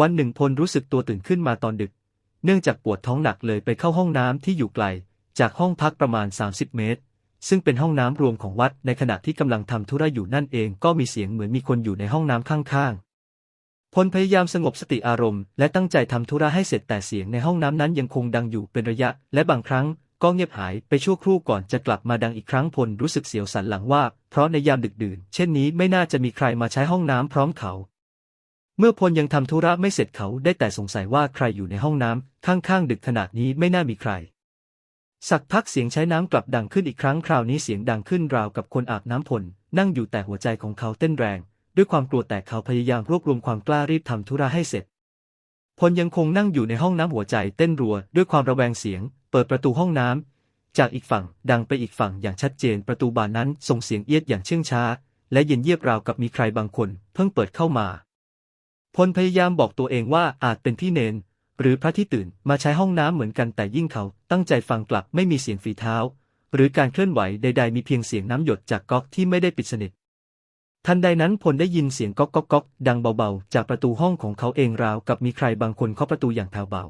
วันหนึ่งพลรู้สึกตัวตื่นขึ้นมาตอนดึก เนื่องจากปวดท้องหนักเลยไปเข้าห้องน้ำที่อยู่ไกล จากห้องพักประมาณ 30 เมตร ซึ่งเป็นห้องน้ำรวมของวัดในขณะที่กำลังทำธุระอยู่นั่นเองก็มีเสียงเหมือนมีคนอยู่ในห้องน้ำข้างๆ พลพยายามสงบสติอารมณ์และตั้งใจทำธุระให้เสร็จแต่เสียงในห้องน้ำนั้นยังคงดังอยู่เป็นระยะ และบางครั้งก็เงียบหายไปชั่วครู่ก่อนจะกลับมาดังอีกครั้งพลรู้สึกเสียวสันหลังว่า เพราะในยามดึกดื่น เช่นนี้ไม่น่าจะมีใครมาใช้ห้องน้ำพร้อมเขา เมื่อพลยังทำธุระไม่เสร็จเขาได้แต่สงสัยว่าใครอยู่ในห้องน้ำข้างๆดึกขนาดนี้ไม่น่ามีใคร สักพักเสียงใช้น้ำกลับดังขึ้นอีกครั้งคราวนี้เสียงดังขึ้นราวกับคนอาบน้ำพล นั่งอยู่แต่หัวใจของเขาเต้นแรง ด้วยความกลัวแต่เขาพยายามรวบรวมความกล้ารีบทำธุระให้เสร็จ พลยังคงนั่งอยู่ในห้องน้ำหัวใจเต้นรัว ด้วยความระแวงเสียง เปิดประตูห้องน้ำจากอีกฝั่งดังไปอีกฝั่งอย่างชัดเจน ประตูบานนั้นส่งเสียงเอียดอย่างเชื่องช้า และเย็นเยียบราวกับมีใครบางคน เพิ่งเปิดเข้ามา พลพยายามบอกตัวเองว่าอาจเป็นพี่เนน หรือพระที่ตื่นมาใช้ห้องน้ำเหมือนกันแต่ยิ่งเขาตั้งใจฟังกลับไม่มีเสียงฝีเท้า หรือการเคลื่อนไหวใด ๆ มีเพียงเสียงน้ำหยดจากก๊อกที่ไม่ได้ปิดสนิททันใดนั้นพลได้ยินเสียงก๊อกก๊อกก๊อกดังเบาๆ จากประตูห้องของเขาเองราวกับมีใครบางคนเคาะประตูอย่างแผ่วเบา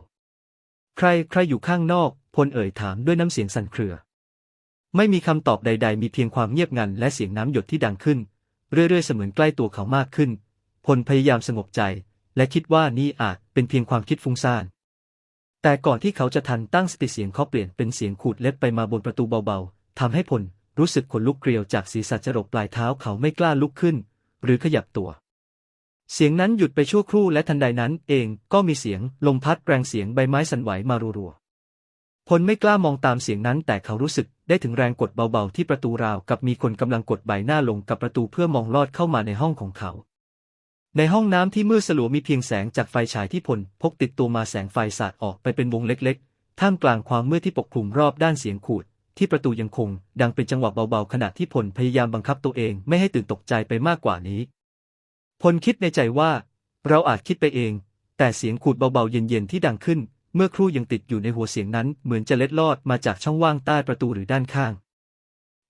ใครใครอยู่ข้างนอกพลเอ่ยถามด้วยน้ำเสียงสั่นเครือ ไม่มีคำตอบใด ๆ มีเพียงความเงียบงันและเสียงน้ำหยดที่ดังขึ้น เรื่อยๆ เสมือนใกล้ตัวเขามากขึ้น พลพยายามสงบใจ และคิดว่านี่อาจเป็นเพียงความคิดฟุ้งซ่าน แต่ก่อนที่เขาจะทันตั้งสติเสียงเคาะเปลี่ยนเป็นเสียงขูดเล็บไปมาบนประตูเบาๆทำให้พลรู้สึกขนลุกเกลียวจากศีรษะจรดปลายเท้าเขาไม่กล้าลุกขึ้น หรือขยับตัว เสียงนั้นหยุดไปชั่วครู่และทันใดนั้นเองก็มีเสียงลมพัดแรงเสียงใบไม้สั่นไหวมารัวๆพลไม่กล้ามองตามเสียงนั้นแต่เขารู้สึกได้ถึงแรงกดเบาๆที่ประตูราวกับมีคนกำลังกดใบหน้าลงกับประตูเพื่อมองลอดเข้ามาในห้องของเขา ในห้องน้ำที่มืดสลัวมีเพียงแสงจากไฟฉายที่พลพกติดตัวมาแสงไฟสาดออกไปเป็นวงเล็กๆ ท่ามกลางความมืดที่ปกคลุมรอบด้านเสียงขูด ที่ประตูยังคง ดังเป็นจังหวะเบาๆ ขณะที่พลพยายามบังคับตัวเองไม่ให้ตื่นตกใจไปมากกว่านี้ พลคิดในใจว่า เราอาจคิดไปเอง แต่เสียงขูดเบาๆเย็นๆที่ดังขึ้น เมื่อครู่ยังติดอยู่ในหัวเสียงนั้นเหมือนจะเล็ดลอดมาจากช่องว่างใต้ประตูหรือด้านข้าง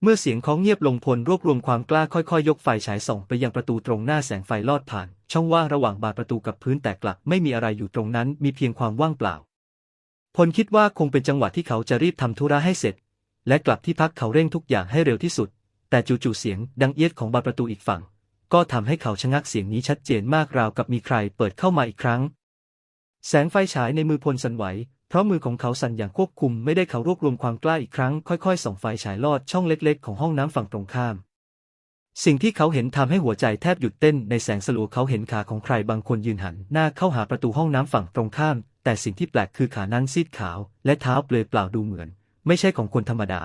เมื่อเสียงของเงียบลงพลรวบรวมความกล้าค่อยๆ ยกไฟฉายส่องไปยังประตูตรงหน้าแสงไฟลอดผ่าน ช่องว่างระหว่างบานประตูกับพื้นแต่กลับไม่มีอะไรอยู่ตรงนั้น มีเพียงความว่างเปล่า พลคิดว่าคงเป็นจังหวะที่เขาจะรีบทำธุระให้เสร็จ และกลับที่พักเขาเร่งทุกอย่างให้เร็วที่สุด แต่จู่ๆเสียงดังเอียดของบานประตูอีกฝั่ง ก็ทำให้เขาชะงักเสียงนี้ชัดเจนมากราวกับมีใครเปิดเข้ามาอีกครั้ง แสงไฟฉายในมือพลสั่นไหวเพราะมือของเขาสั่นอย่างควบคุมไม่ได้เขารวบรวมความกล้าอีกครั้ง ค่อยๆส่องไฟฉายลอดช่องเล็กๆ ของห้องน้ำฝั่งตรงข้าม สิ่งที่เขาเห็นทำให้หัวใจแทบหยุดเต้นในแสงสลัวเขาเห็นขาของใครบางคนยืนหัน หน้าเข้าหาประตูห้องน้ำฝั่งตรงข้าม แต่สิ่งที่แปลกคือขานั้นซีดขาว และเท้าเปลือยเปล่าดูเหมือน ไม่ใช่ของคนธรรมดา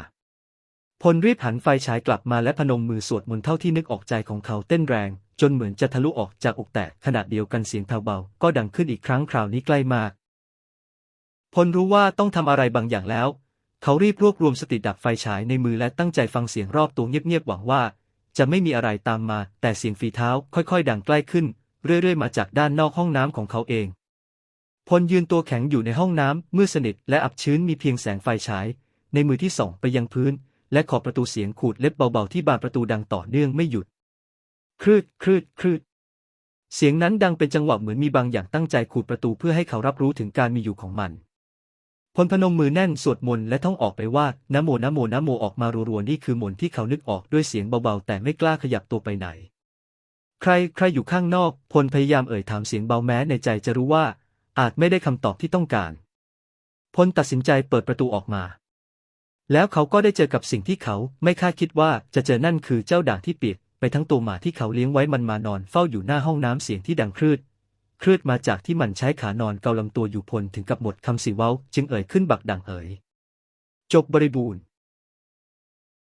พลรีบหันไฟฉายกลับมาและพนมมือสวดมนต์เท่าที่นึกออกใจของเขาเต้นแรง จนเหมือนจะทะลุออกจากอกแตกขณะเดียวกันเสียงเทาเบา ก็ดังขึ้นอีกครั้งคราวนี้ใกล้มากพลรู้ว่าต้องทำอะไรบางอย่างแล้ว เขารีบรวบรวมสติดับไฟฉายในมือและตั้งใจฟังเสียงรอบตัวเงียบๆหวังว่า จะไม่มีอะไรตามมา แต่เสียงฝีเท้าค่อยๆ ดังใกล้ขึ้น เรื่อยๆ มาจากด้านนอกห้องน้ำของเขาเอง พลยืนตัวแข็งอยู่ในห้องน้ำมืดสนิทและอับชื้นมีเพียงแสงไฟฉาย ในมือที่ส่องไปยังพื้น และขอบประตูเสียงขูดเล็บเบาๆที่บานประตูดังต่อเนื่องไม่หยุดครืดครืดครืดเสียงนั้นดังเป็นจังหวะเหมือนมีบางอย่างตั้งใจขูดประตูเพื่อให้เขารับรู้ถึงการมีอยู่ของมัน พลพนมมือแน่นสวดมนต์และท่องออกไปว่านะโมนะโมนะโมออกมารัวๆนี่คือมนต์ที่เขานึกออกด้วยเสียงเบาๆ แต่ไม่กล้าขยับตัวไปไหน ใครใครอยู่ข้างนอกพลพยายามเอ่ยถามเสียงเบาแม้ในใจจะรู้ว่า อาจไม่ได้คำตอบที่ต้องการพลตัดสินใจเปิดประตูออกมา แล้วเขาก็ได้เจอกับสิ่งที่เขาไม่คาดคิดว่าจะเจอนั่นคือเจ้าด่างที่เปียกไปทั้งตัวหมาที่เขาเลี้ยงไว้มันมานอนเฝ้าอยู่หน้าห้องน้ำเสียงที่ดังครืด คลือดมาจากที่มันใช้ขานอนเกาลำตัวอยู่พลถึงกับหมดคำสิเว้า จึงเอ่ยขึ้นบักดังเอ๋ยจบบริบูรณ์